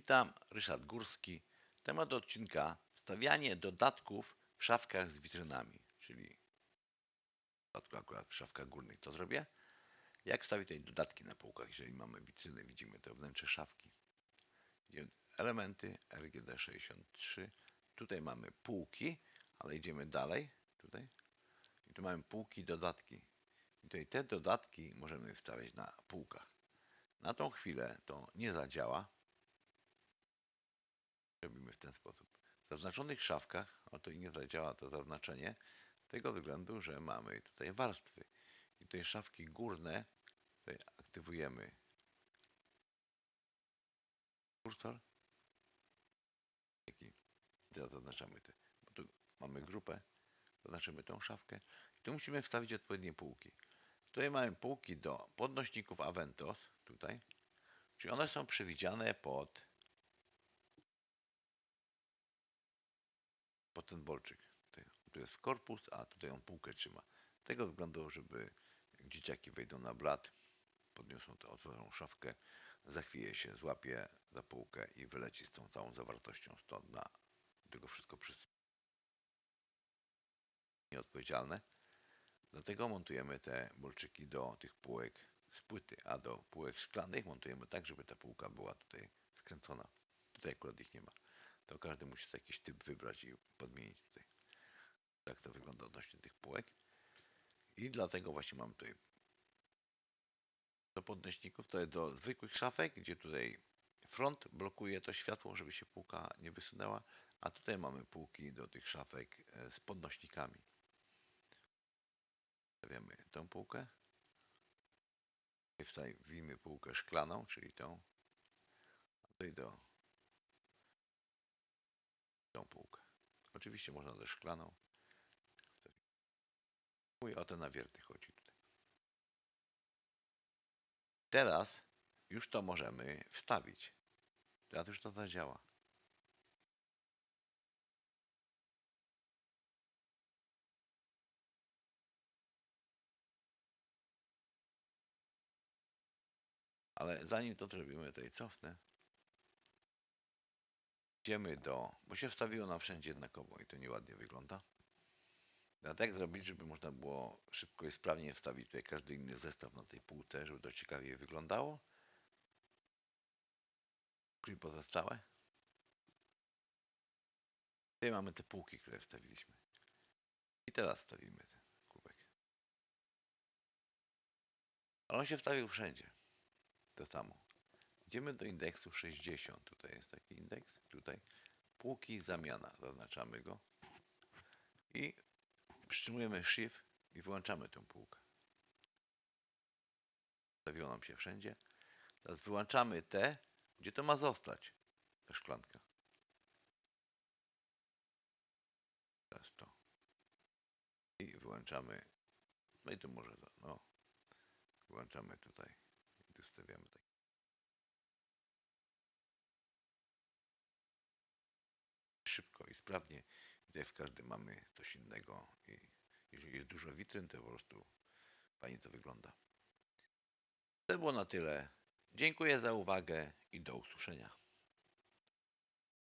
Witam, Ryszard Górski. Temat odcinka stawianie dodatków w szafkach z witrynami, czyli w przypadku akurat w szafkach górnych to zrobię. Jak wstawić tutaj dodatki na półkach, jeżeli mamy witryny, widzimy to wnętrze szafki. Elementy RGD63. Tutaj mamy półki, ale idziemy dalej. Tutaj. I tu mamy półki, dodatki. I tutaj te dodatki możemy wstawiać na półkach. Na tą chwilę to nie zadziała. Robimy w ten sposób. W zaznaczonych szafkach, oto i nie zadziała to zaznaczenie, tego względu, że mamy tutaj warstwy. I tutaj szafki górne, tutaj aktywujemy kursor. Taki, teraz zaznaczamy te, bo tu mamy grupę, zaznaczymy tą szafkę. I tu musimy wstawić odpowiednie półki. Tutaj mamy półki do podnośników Aventos, tutaj. Czyli one są przewidziane pod, ten bolczyk. Tutaj, tu jest korpus, a tutaj on półkę trzyma. Tego względu, żeby dzieciaki wejdą na blat, podniosą to, otworzą szafkę, za chwilę się złapie za półkę i wyleci z tą całą zawartością stąd na tego wszystko przez nieodpowiedzialne. Dlatego montujemy te bolczyki do tych półek z płyty, a do półek szklanych montujemy tak, żeby ta półka była tutaj skręcona. Tutaj akurat ich nie ma. To każdy musi sobie jakiś typ wybrać i podmienić tutaj. Tak to wygląda odnośnie tych półek. I dlatego właśnie mam tutaj do podnośników, to jest do zwykłych szafek, gdzie tutaj front blokuje to światło, żeby się półka nie wysunęła, a tutaj mamy półki do tych szafek e, z podnośnikami. Stawiamy tą półkę. Wstawimy półkę szklaną, czyli tą. Tutaj do półkę. Oczywiście można też szklaną. Mówię o te nawierty chodzi tutaj. Teraz już to możemy wstawić. Teraz już to zadziała. Ale zanim to zrobimy, i cofnę. Idziemy do, bo się wstawiło na wszędzie jednakowo i to nieładnie wygląda. A tak zrobić, żeby można było szybko i sprawnie wstawić tutaj każdy inny zestaw na tej półce, żeby to ciekawie wyglądało. Ukryj pozostałe. Tutaj mamy te półki, które wstawiliśmy. I teraz wstawimy ten kubek. Ale on się wstawił wszędzie. To samo. Idziemy do indeksu 60. Tutaj jest taki indeks. Tutaj półki zamiana. Zaznaczamy go. I przytrzymujemy Shift i wyłączamy tę półkę. Stawiło nam się wszędzie. Teraz wyłączamy te, gdzie to ma zostać. Ta szklanka. Teraz to. I wyłączamy. No i tu może. No. Wyłączamy tutaj. I tu stawiamy tak. Szybko i sprawnie. Tutaj w każdym mamy coś innego i jeżeli jest dużo witryn, to po prostu fajnie to wygląda. To było na tyle. Dziękuję za uwagę i do usłyszenia.